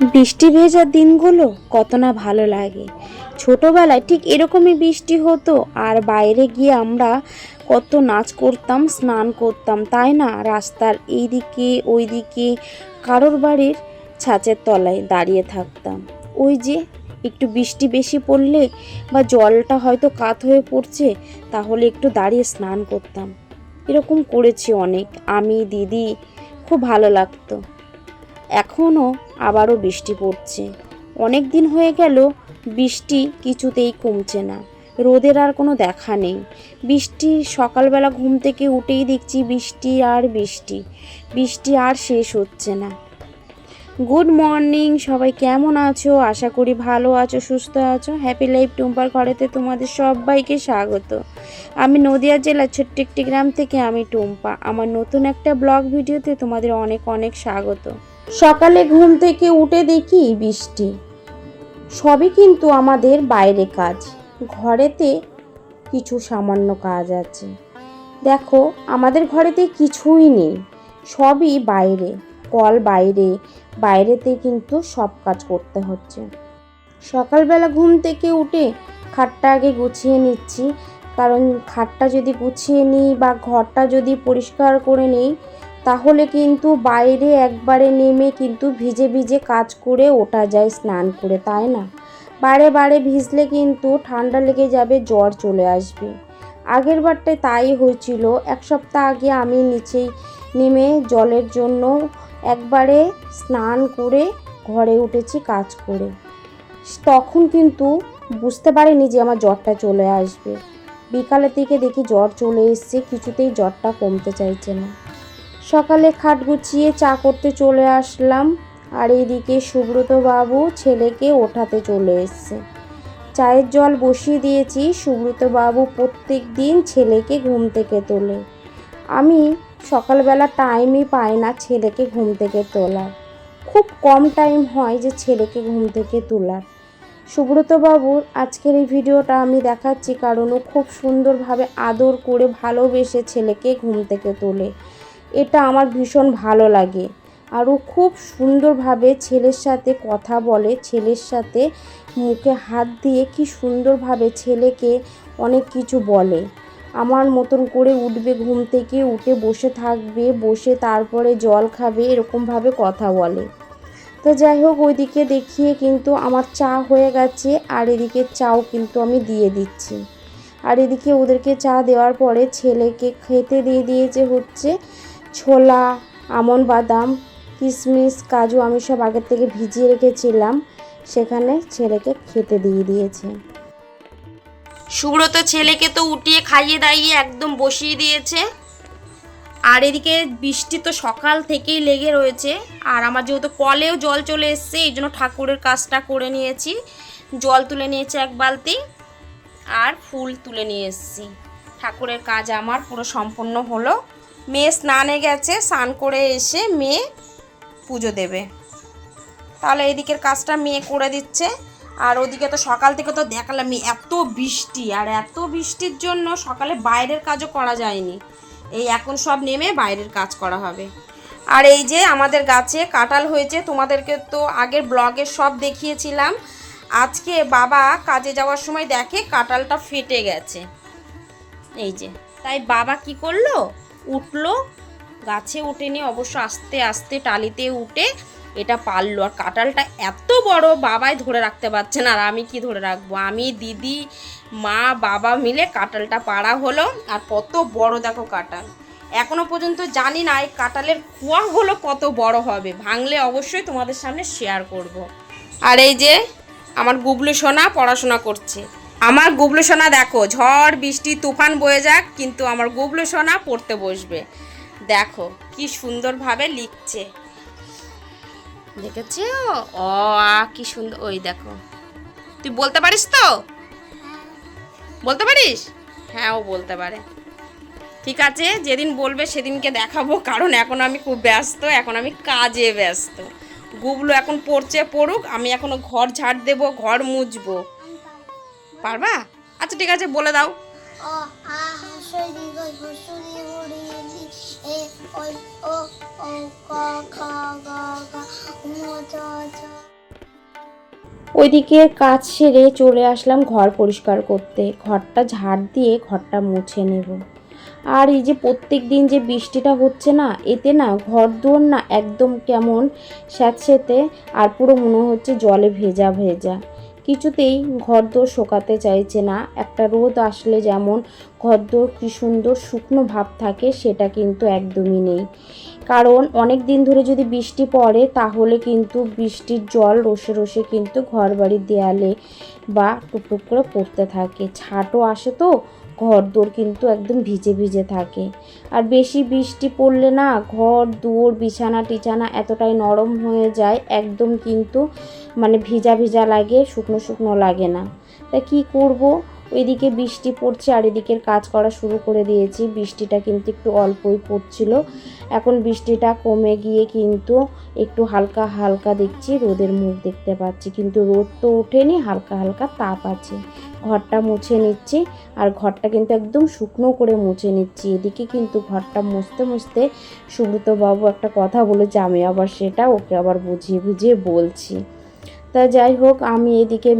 বৃষ্টি ভেজা দিনগুলো কত না ভালো লাগে। ছোটবেলায় ঠিক এরকমই বৃষ্টি হতো, আর বাইরে গিয়ে আমরা কত নাচ করতাম, স্নান করতাম, তাই না? রাস্তার এই দিকে ওই দিকে কারোর বাড়ির ছাঁচের তলায় দাঁড়িয়ে থাকতাম। ওই যে একটু বৃষ্টি বেশি পড়লে বা জলটা হয়তো কাত হয়ে পড়ছে, তাহলে একটু দাঁড়িয়ে স্নান করতাম। এরকম করেছি অনেক। আমি, দিদি, খুব ভালো লাগতো। এখনও আবারও বৃষ্টি পড়ছে। অনেক দিন হয়ে গেল, বৃষ্টি কিছুতেই কমছে না। রোদের আর কোনো দেখা নেই। বৃষ্টি সকালবেলা ঘুম থেকে উঠেই দেখছি বৃষ্টি আর বৃষ্টি। বৃষ্টি আর শেষ হচ্ছে না। গুড মর্নিং, সবাই কেমন আছো? আশা করি ভালো আছো, সুস্থ আছো। হ্যাপি লাইফ টুম্পার ঘরেতে তোমাদের সবাইকে স্বাগত। আমি নদিয়া জেলার ছোট্ট একটি গ্রাম থেকে আমি টুম্পা। আমার নতুন একটা ব্লগ ভিডিওতে তোমাদের অনেক অনেক স্বাগত। সকালে ঘুম থেকে উঠে দেখি বৃষ্টি। সবই কিন্তু আমাদের বাইরে কাজ। ঘরেতে কিছু সামান্য কাজ আছে। দেখো, আমাদের ঘরেতে কিছুই নেই। সবই বাইরে। কল বাইরে। বাইরেতে কিন্তু সব কাজ করতে হচ্ছে। সকালবেলা ঘুম থেকে উঠে খাটটা আগে গুছিয়ে নিচ্ছি। কারণ খাটটা যদি গুছিয়ে নিই বা ঘরটা যদি পরিষ্কার করে নিই তাহলে কিন্তু বাইরে একবারে নেমে কিন্তু ভিজে ভিজে কাজ করে ওঠা যায় স্নান করে, তাই না? বারে বারে ভিজলে কিন্তু ঠান্ডা লেগে যাবে, জ্বর চলে আসবে। আগের বারটায় তাই হয়েছিল। এক সপ্তাহ আগে আমি নিচেই নেমে জলের জন্য একবারে স্নান করে ঘরে উঠেছি কাজ করে। তখন কিন্তু বুঝতে পারিনি যে আমার জ্বরটা চলে আসবে। বিকালের দিকে দেখি জ্বর চলে এসছে, কিছুতেই জ্বরটা কমতে চাইছে না। সকালে খাট গুছিয়ে চা করতে চলে আসলাম, আর এইদিকে সুব্রত বাবু ছেলেকে ওঠাতে চলে এসছে। চায়ের জল বসিয়ে দিয়েছি, সুব্রত বাবু প্রত্যেক দিন ছেলেকে ঘুম থেকে তোলে। আমি সকালবেলা টাইমই পাই না ছেলেকে ঘুম থেকে তোলার। খুব কম টাইম হয় যে ছেলেকে ঘুম থেকে তোলার। সুব্রতবাবুর আজকের এই ভিডিওটা আমি দেখাচ্ছি কারণ ও খুব সুন্দরভাবে আদর করে ভালোবেসে ছেলেকে ঘুম থেকে তোলে। এটা আমার ভীষণ ভালো লাগে। আর ও খুব সুন্দরভাবে ছেলের সাথে কথা বলে, ছেলের সাথে মুখে হাত দিয়ে কি সুন্দরভাবে ছেলেকে অনেক কিছু বলে। আমার মতন করে উঠবে ঘুম থেকে, উঠে বসে থাকবে, বসে তারপরে জল খাবে, এরকমভাবে কথা বলে। তো যাই হোক, ওইদিকে দেখিয়ে কিন্তু আমার চা হয়ে গেছে, আর এদিকে চাও কিন্তু আমি দিয়ে দিচ্ছি। আর এদিকে ওদেরকে চা দেওয়ার পরে ছেলেকে খেতে দিয়ে দিয়েছে হচ্ছে ছোলা, আমন বাদাম কিশমিশ কাজু আমি সব আগের থেকে ভিজিয়ে রেখেছিলাম। সেখানে ছেলেকে খেতে দিয়ে দিয়েছে। সুব্রত ছেলেকে তো উঠিয়ে খাইয়ে দাইয়ে একদম বসিয়ে দিয়েছে। আর এদিকে বৃষ্টি তো সকাল থেকেই লেগে রয়েছে। আর আমার যেহেতু কলেও জল চলে এসছে, এই জন্য ঠাকুরের কাজটা করে নিয়েছি। জল তুলে নিয়েছে এক বালতি, আর ফুল তুলে নিয়ে এসেছি। ঠাকুরের কাজ আমার পুরো সম্পূর্ণ হলো। মেয়ে স্নানে গেছে, স্নান করে এসে মেয়ে পুজো দেবে। তাহলে এদিকের কাজটা মেয়ে করে দিচ্ছে। আর ওদিকে তো সকাল থেকে তো দেখালাম এত বৃষ্টি। আর এত বৃষ্টির জন্য সকালে বাইরের কাজও করা যায়নি। এই এখন সব নেমে বাইরের কাজ করা হবে। আর এই যে আমাদের গাছে কাঁঠাল হয়েছে, তোমাদেরকে তো আগের ব্লগে সব দেখিয়েছিলাম। আজকে বাবা কাজে যাওয়ার সময় দেখে কাঁঠালটা ফেটে গেছে। এই যে, তাই বাবা কি করল? উঠল। গাছে উঠেনি অবশ্য আস্তে আস্তে টালিতে উঠে এটা পারল। আর কাঁঠালটা এত বড়, বাবাই ধরে রাখতে পারছে না। আর আমি কি ধরে রাখব? আমি, দিদি, মা, বাবা মিলে কাঁঠালটা পাড়া হলো। আর কত বড় দেখো কাঁঠাল এখনও পর্যন্ত জানি না এই কাঁঠালের কুয়াগুলো কত বড় হবে। ভাঙলে অবশ্যই তোমাদের সামনে শেয়ার করব। আর এই যে আমার গুবলু সোনা পড়াশোনা করছে। আমার গুবলু সোনা দেখো, ঝড়, বৃষ্টি, তুফান বয়ে যাক, কিন্তু আমার গুবলু সোনা পড়তে বসবে। দেখো, কি সুন্দরভাবে লিখছে। দেখেছি ও, আ, কি সুন্দর, ওই দেখো। তুই বলতে পারিস তো? বলতে পারিস? হ্যাঁ ও বলতে পারে। ঠিক আছে, যেদিন বলবে সেদিনকে দেখাবো, কারণ এখন আমি খুব ব্যস্ত, এখন আমি কাজে ব্যস্ত। গুবলু এখন পড়ছে পড়ুক, আমি এখনও ঘর ঝাড় দেবো, ঘর মুছবো। পারবা? আচ্ছা ঠিক আছে বলে দাও। ওইদিকে কাজ সেরে চলে আসলাম ঘর পরিষ্কার করতে। ঘরটা ঝাড় দিয়ে ঘরটা মুছে নেব। আর এই যে প্রত্যেক দিন যে বৃষ্টিটা হচ্ছে না এতে না ঘর দুয়ার না একদম কেমন স্যাঁতস্যাঁতে আর পুরো মনে হচ্ছে জলে ভেজা ভেজা। কিছুতেই ঘরদোর শোকাতে চাইছে না। একটা রোদ আসলে যেমন ঘরদোর কী সুন্দর শুকনো ভাব থাকে, সেটা কিন্তু একদমই নেই। কারণ অনেক দিন ধরে যদি বৃষ্টি পড়ে, তাহলে কিন্তু বৃষ্টির জল রসে রসে কিন্তু ঘর বাড়ির দেয়ালে বা টুকটুক করে পড়তে থাকে। ছাটও আসে তো ঘর দোর কিন্তু একদম ভিজে ভিজে থাকে। আর বেশি বৃষ্টি পড়লে না ঘর দুয়ার বিছানা, টিছানা এতটাই নরম হয়ে যায়, একদম কিন্তু মানে ভিজা ভিজা লাগে, শুকনো শুকনো লাগে না। তা কি করব? ওইদিকে বৃষ্টি পড়ছে আর এদিকের কাজ করা শুরু করে দিয়েছি। বৃষ্টিটা কিন্তু একটু অল্পই পড়ছিল। এখন বৃষ্টিটা কমে গিয়ে কিন্তু একটু হালকা হালকা দেখছি, রোদের মুখ দেখতে পাচ্ছি। কিন্তু রোদ তো ওঠেনি, হালকা হালকা তাপ আছে। ঘরটা মুছে নিচ্ছি আর ঘরটা কিন্তু একদম শুকনো করে মুছে নিচ্ছি। এদিকে কিন্তু ঘরটা মুছতে মুছতে সুব্রত বাবু একটা কথা বলেছে, আমি আবার সেটা ওকে আবার বুঝিয়ে বুঝিয়ে বলছি। তা যাই হোক, আমি এদিকে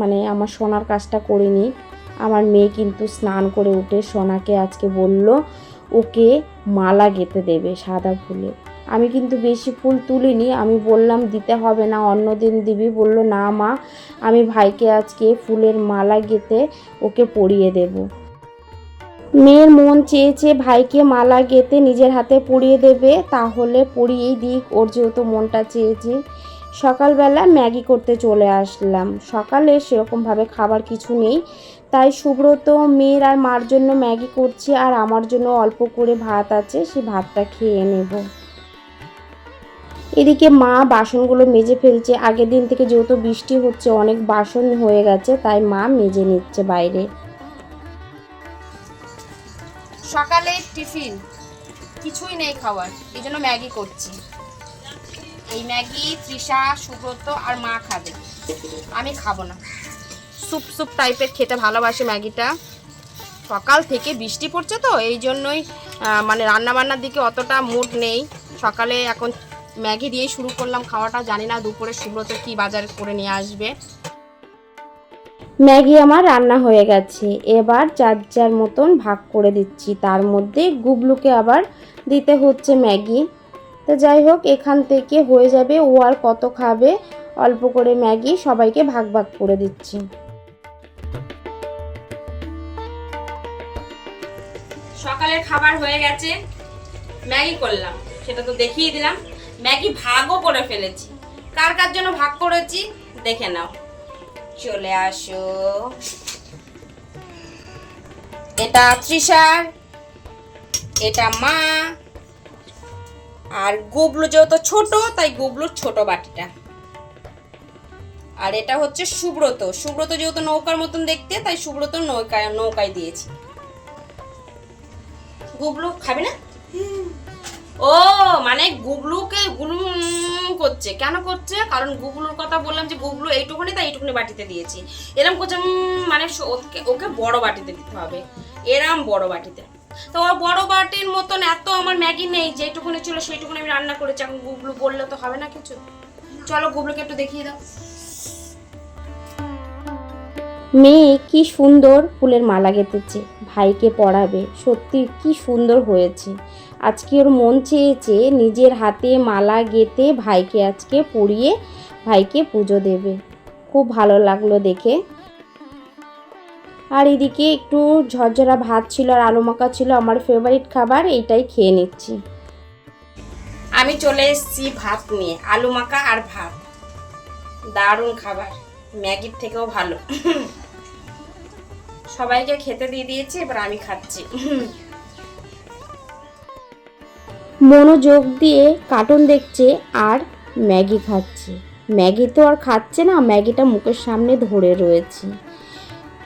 মানে আমার সোনার কাজটা করে নিই। আমার মেয়ে কিন্তু স্নান করে উঠে সোনাকে আজকে বলল, ওকে মালা গেঁথে দেবে সাদা ফুলে। আমি কিন্তু বেশি ফুল তুলিনি, আমি বললাম দিতে হবে না অন্য দিন দিবি, বলল, না মা, আমি ভাইকে আজকে ফুলের মালা গেঁথে ওকে পরিয়ে দেব। মেয়ের মন চেয়েছে ভাইকে মালা গেঁথে নিজের হাতে পরিয়ে দেবে, তাহলে পরিয়েই দিক, ওর যেহেতু মনটা চেয়েছে। সকালবেলা ম্যাগি করতে চলে আসলাম, সকালে সেরকমভাবে খাবার কিছু নেই, তাই সুব্রত, মেয়ের আর মার জন্য ম্যাগি করছি, আর আমার জন্য অল্প করে ভাত আছে, সে ভাতটা খেয়ে নেব। এদিকে মা বাসনগুলো মেজে ফেলছে। আগের দিন থেকে যেহেতু বৃষ্টি হচ্ছে, অনেক বাসন হয়ে গেছে, তাই মা মেজে নিচ্ছে বাইরে। সকালে টিফিন। কিছুই নেই খাওয়ার, এই জন্য ম্যাগি করছি। এই ম্যাগি, তৃষা, সুব্রত আর মা খাবে। আমি খাব না। স্যুপ স্যুপ টাইপের খেতে ভালোবাসে ম্যাগিটা। সকাল থেকে বৃষ্টি পড়ছে তো, এই জন্যই মানে রান্না বান্নার দিকে অতটা মুড নেই। সকালে এখন ম্যাগি দিয়েই শুরু করলাম খাওয়াটা জানি না দুপুরে সুব্রত কি বাজার করে নিয়ে আসবে। ম্যাগি আমার রান্না হয়ে গেছে। এবার যার যার মতন ভাগ করে দিচ্ছি। তার মধ্যে গুবলুকে আবার দিতে হচ্ছে ম্যাগি। তো যাই হোক এখান থেকে হয়ে যাবে ও আর কত খাবে। অল্প করে ম্যাগি সবাইকে ভাগ ভাগ করে দিচ্ছি। সকালের খাবার হয়ে গেছে। ম্যাগি করলাম সেটা তো দেখিয়ে দিলাম। ম্যাগি ভাগও করে ফেলেছি। কার কার জন্য ভাগ করেছি? দেখে নাও। চলে আসো। এটা তৃষার, এটা মা, আর গুবলু যেহেতু ছোট, তাই গুবলুর ছোট বাটিটা। আর এটা হচ্ছে সুব্রত। সুব্রত যেহেতু নৌকার মতন দেখতে, তাই সুব্রত নৌকায় নৌকায় দিয়েছি। গুবলু, খাবে না? ও মানে গুবলুকে গুলু করছে। কেন করছে? কারণ গুবলুর কথা বললাম যে গুবলু এইটুকুনি, তাই এইটুকুনি বাটিতে দিয়েছি। এরম করছে মানে ওকে ওকে বড় বাটিতে দিতে হবে। এরম বড় বাটিতে। তো ওর বড় বাটির মতন এত আমার ম্যাগি নেই যেটুকুনি ছিল সেইটুকুনি আমি রান্না করেছি। এখন গুবলু বললে তো হবে না কিছু। চলো গুবলুকে একটু দেখিয়ে দাও। মেয়ে কি সুন্দর ফুলের মালা গেঁথেছে। ভাইকে পড়াবে। সত্যি কি সুন্দর হয়েছে। আজকে ওর মন চেয়েছে নিজের হাতে মালা গেঁথে ভাইকে আজকে পরিয়ে ভাইকে পুজো দেবে। খুব ভালো লাগল দেখে। আর এদিকে একটু ঝরঝরা ভাত ছিল আর আলু মাখা ছিল আমার ফেভারিট খাবার, এইটাই খেয়ে নিচ্ছি। আমি চলে এসেছি ভাত নিয়ে, আলু মাখা আর ভাত। দারুণ খাবার, ম্যাগির থেকেও ভালো। সবাইকে খেতে দিয়ে দিয়েছি, এবার আমি খাচ্ছি। মনোযোগ দিয়ে কার্টুন দেখছে আর ম্যাগি খাচ্ছে। ম্যাগি তো আর খাচ্ছে না, ম্যাগিটা মুখের সামনে ধরে রয়েছে।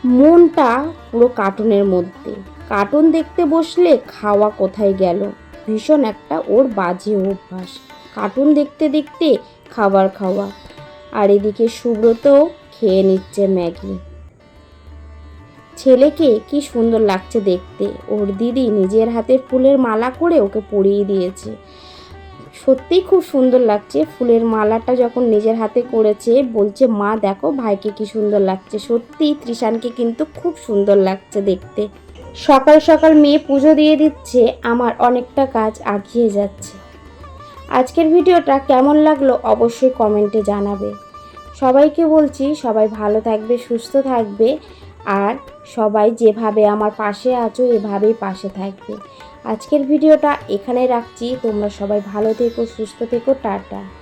মনটা পুরো কার্টুনের মধ্যে। কার্টুন দেখতে বসলে খাওয়া কোথায় গেল? ভীষণ একটা ওর বাজে অভ্যাস। কার্টুন দেখতে দেখতে খাবার খাওয়া। আর এদিকে সুব্রত খেয়ে নিচ্ছে ম্যাগি। ছেলেকে কি সুন্দর লাগছে দেখতে। ওর দিদি নিজের হাতে ফুলের মালা করে ওকে পরিয়ে দিয়েছে। সত্যিই খুব সুন্দর লাগছে। ফুলের মালাটা যখন নিজের হাতে করেছে, বলছে, মা, দেখো, ভাইকে কি সুন্দর লাগছে। সত্যি ত্রিশানকে কিন্তু খুব সুন্দর লাগছে দেখতে। সকাল সকাল মেয়ে পুজো দিয়ে দিচ্ছে, আমার অনেকটা কাজ আগিয়ে যাচ্ছে। আজকের ভিডিওটা কেমন লাগল অবশ্যই কমেন্টে জানাবে। সবাইকে বলছি, সবাই ভালো থাকবে, সুস্থ থাকবে। আর সবাই যেভাবে আমার পাশে আছো, এভাবেই পাশে থাকবে। আজকের ভিডিওটা এখানে রাখছি। তোমরা সবাই ভালো থেকো, সুস্থ থেকো, টাটা।